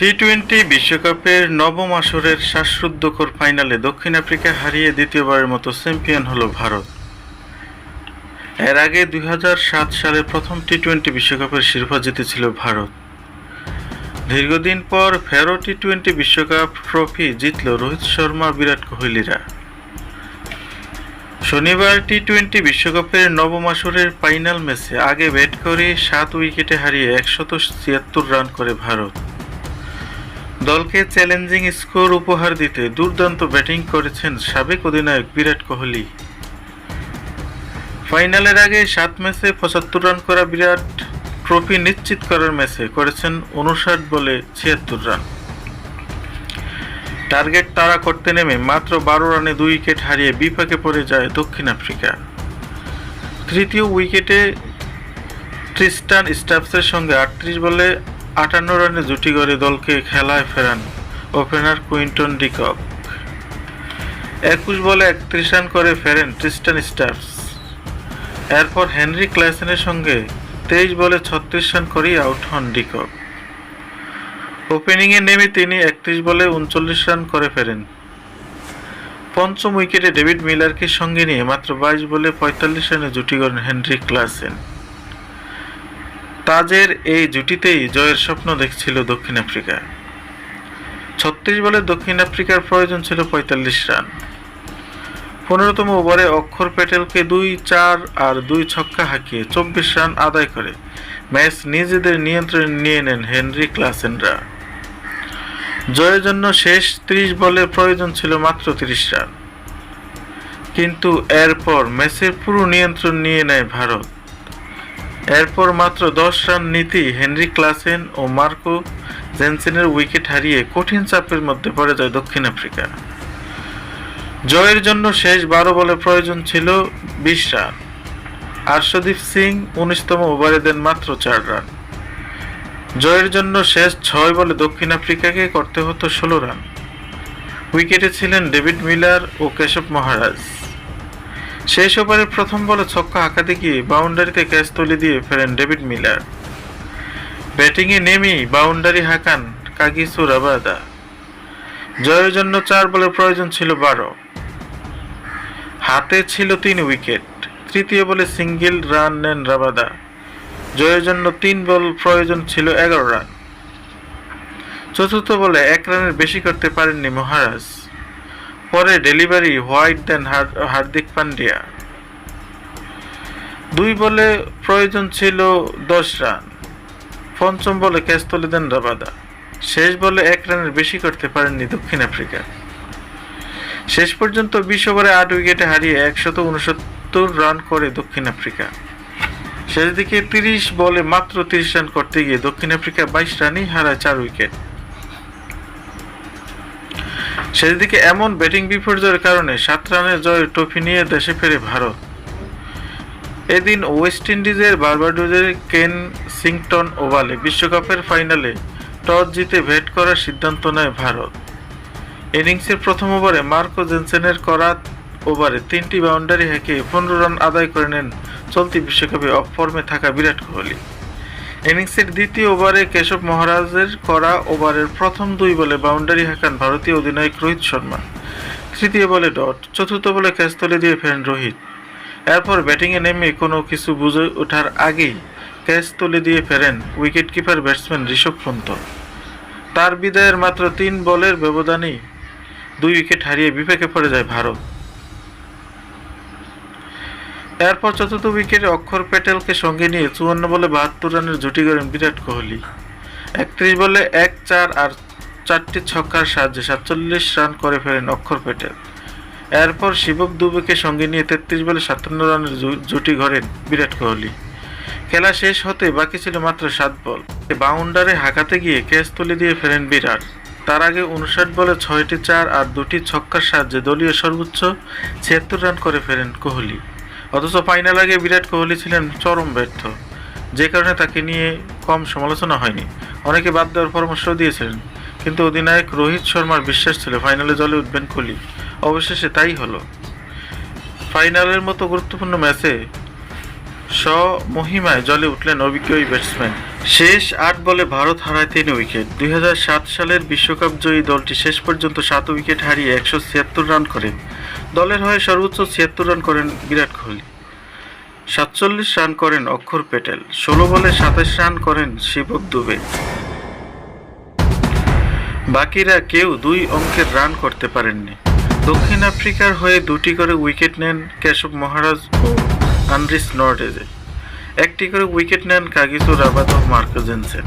T twenty বিশ্বকাপের নবম আসরের শ্বাসরুদ্ধকর ফাইনালে দক্ষিণ আফ্রিকা হারিয়ে দ্বিতীয়বারের মতো চ্যাম্পিয়ন হল ভারত। এর আগে দুই সালে প্রথম টি টোয়েন্টি বিশ্বকাপের শিরোপা জিতেছিল ভারত। দীর্ঘদিন পর ফেরো টি টোয়েন্টি বিশ্বকাপ ট্রফি জিতল রোহিত শর্মা, বিরাট কোহলিরা। শনিবার টি টোয়েন্টি বিশ্বকাপের নবম আসরের ফাইনাল ম্যাচে আগে ব্যাট করে সাত উইকেটে হারিয়ে একশত ছিয়াত্তর রান করে ভারত। দলকে চ্যালেঞ্জিং স্কোর উপহার দিতে দুর্দান্ত ব্যাটিং করেছেন সাবেক অধিনায়ক বিরাট কোহলি। ফাইনালের আগে সাত ম্যাচে পঁচাত্তর রান করা বিরাট ট্রফি নিশ্চিত করার ম্যাচে করেছেন উনষাট বলে ছিয়াত্তর রান। টার্গেট তাড়া করতে নেমে মাত্র বারো রানে দুই উইকেট হারিয়ে বিপাকে পড়ে যায় দক্ষিণ আফ্রিকা। তৃতীয় উইকেটে ট্রিস্টান স্টাফসের সঙ্গে আটত্রিশ বলে আটান্ন রানে জুটি গড়ে দলকে খেলায় ফেরান ওপেনার কুইন্টন ডিকক একুশ বলে একত্রিশ রান করে ফেরেন ট্রিস্টান স্টাফস এরপর হেনরি ক্লাসেনের সঙ্গে তেইশ বলে ছত্রিশ রান করেই আউট হন ডিকক ওপেনিংয়ে নেমে তিনি একত্রিশ বলে উনচল্লিশ রান করে ফেরেন। পঞ্চম উইকেটে ডেভিড মিলারকে সঙ্গে নিয়ে মাত্র বাইশ বলে পঁয়তাল্লিশ রানে জুটি করেন হেনরি ক্লাসেন তাজের এই জুটিতেই জয়ের স্বপ্ন দেখছিল দক্ষিণ আফ্রিকা ছত্রিশ বলে দক্ষিণ আফ্রিকার প্রয়োজন ছিল পঁয়তাল্লিশ রান। পনেরোতম ওভারে অক্ষর প্যাটেলকে দুই চার আর দুই ছক্কা হাঁকিয়ে চব্বিশ রান আদায় করে ম্যাচ নিজেদের নিয়ন্ত্রণে নিয়ে নেন হেনরি ক্লাসেনরা জয়ের জন্য শেষ ত্রিশ বলে প্রয়োজন ছিল মাত্র তিরিশ রান। কিন্তু এরপর ম্যাচের পুরো নিয়ন্ত্রণ নিয়ে নেয় ভারত। এরপর মাত্র দশ রান নীতি হেনরি ক্লাসেন ও মার্কো জেনসেনের উইকেট হারিয়ে কঠিন চাপের মধ্যে পড়ে যায় দক্ষিণ আফ্রিকা। জয়ের জন্য শেষ বারো বলে প্রয়োজন ছিল বিশ রান। আর্শদীপ সিং উনিশতম ওভারে দেন মাত্র চার রান। জয়ের জন্য শেষ ছয় বলে দক্ষিণ আফ্রিকাকে করতে হতো ষোলো রান। উইকেটে ছিলেন ডেভিড মিলার ও কেশব মহারাজ। শেষ ওভারের প্রথম বলে ছক্কা হাঁকাতে গিয়ে বাউন্ডারিতে ক্যাচ তুলে দিয়ে ফেরেন ডেভিড মিলার। ব্যাটিংয়ে নেমেই বাউন্ডারি হাঁকান কাগিসু রাবাদা। জয়ের জন্য চার বলের প্রয়োজন ছিল বারো। হাতে ছিল তিন উইকেট, তৃতীয় বলে সিঙ্গেল রান নেন রাবাদা। জয়ের জন্য তিন বল প্রয়োজন ছিল এগারো রান। চতুর্থ বলে এক রানের বেশি করতে পারেননি মহারাজ। পরে ডেলিভারি হোয়াইট দেন হার্দিক পান্ডিয়া। দুই বলে প্রয়োজন ছিল দশ রান। পঞ্চম বলে ক্যাচ তুলে দেন রাবাদা। শেষ বলে এক রানের বেশি করতে পারেননি দক্ষিণ আফ্রিকা। শেষ পর্যন্ত বিশ ওভারে আট উইকেটে হারিয়ে একশত উনসত্তর রান করে দক্ষিণ আফ্রিকা। শেষ দিকে তিরিশ বলে মাত্র তিরিশ রান করতে গিয়ে দক্ষিণ আফ্রিকা বাইশ রানই হারায় চার উইকেট। শেষ দিকে এমন ব্যাটিং বিপর্যয়ের কারণে সাত রানের জয়ের ট্রফি নিয়ে দেশে ফেরে ভারত। এদিন ওয়েস্ট ইন্ডিজের বার্বাডোজের কেন সিংটন ওভালে বিশ্বকাপের ফাইনালে টস জিতে ব্যাট করার সিদ্ধান্ত নেয় ভারত। ইনিংসের প্রথম ওভারে মার্কো জেনসেনের করা ওভারে তিনটি বাউন্ডারি হেঁকে পনেরো রান আদায় করে নেন চলতি বিশ্বকাপে অফ ফর্মে থাকা বিরাট কোহলি। ইনিংসের দ্বিতীয় ওভারে কেশব মহারাজের করা ওভারের প্রথম দুই বলে বাউন্ডারি হাঁকান ভারতীয় অধিনায়ক রোহিত শর্মা। তৃতীয় বলে ডট, চতুর্থ বলে ক্যাচ তুলে দিয়ে ফেরেন রোহিত। এরপর ব্যাটিংয়ে নেমে কোনো কিছু বুঝে ওঠার আগেই ক্যাচ তুলে দিয়ে ফেরেন wicket keeper batsman Rishabh Pant. তার বিদায়ের মাত্র তিন বলের ব্যবধানেই দুই উইকেট হারিয়ে বিপাকে পড়ে যায় ভারত। এরপর চতুর্থ উইকেটে অক্ষর প্যাটেলকে সঙ্গে নিয়ে চুয়ান্ন বলে বাহাত্তর রানের জুটি করেন বিরাট কোহলি। একত্রিশ বলে এক চার আর চারটি ছক্কার সাহায্যে সাতচল্লিশ রান করে ফেরেন অক্ষর প্যাটেল এরপর শিবক দুবেকে সঙ্গে নিয়ে তেত্রিশ বলে সাতান্ন রানের জুটি গড়েন বিরাট কোহলি। খেলা শেষ হতে বাকি ছিল মাত্র সাত বল। বাউন্ডারে হাঁকাতে গিয়ে ক্যাচ তুলে দিয়ে ফেরেন বিরাট। তার আগে উনষাট বলে ছয়টি চার আর দুটি ছক্কার সাহায্যে দলীয় সর্বোচ্চ ছিয়াত্তর রান করে ফেরেন কোহলি। অথচ ফাইনাল আগে বিরাট কোহলি ছিলেন চরম ব্যর্থ। যে কারণে তাকে নিয়ে কম সমালোচনা হয়নি। অনেকে বাদ দেওয়ার পরামর্শ দিয়েছিলেন। কিন্তু অধিনায়ক রোহিত শর্মার বিশ্বাস ছিল ফাইনালে জলে উঠবেন কোহলি। অবশেষে তাই হলো। ফাইনালের মতো গুরুত্বপূর্ণ ম্যাচে স্বমহিমায় জলে উঠলেন অভিজ্ঞ ব্যাটসম্যান শেষ আট বলে ভারত হারায় তিন উইকেট। দুই হাজার সাত সালের বিশ্বকাপ জয়ী দলটি শেষ পর্যন্ত সাত উইকেট হারিয়ে একশো ছিয়াত্তর রান করে দলের হয়ে সর্বোচ্চ ছিয়াত্তর রান করেন বিরাট কোহলি। সাতচল্লিশ রান করেন অক্ষর প্যাটেল ষোলো বলে সাতাশ রান করেন শিবক দুবে। বাকিরা কেউ দুই অঙ্কের রান করতে পারেননি। দক্ষিণ আফ্রিকার হয়ে দুটি করে উইকেট নেন কেশব মহারাজ ও আন্দ্রিস নর্ডেজে। একটি করে উইকেট নেন কাগিসুর রাবাদ ও মার্কো জেনসেন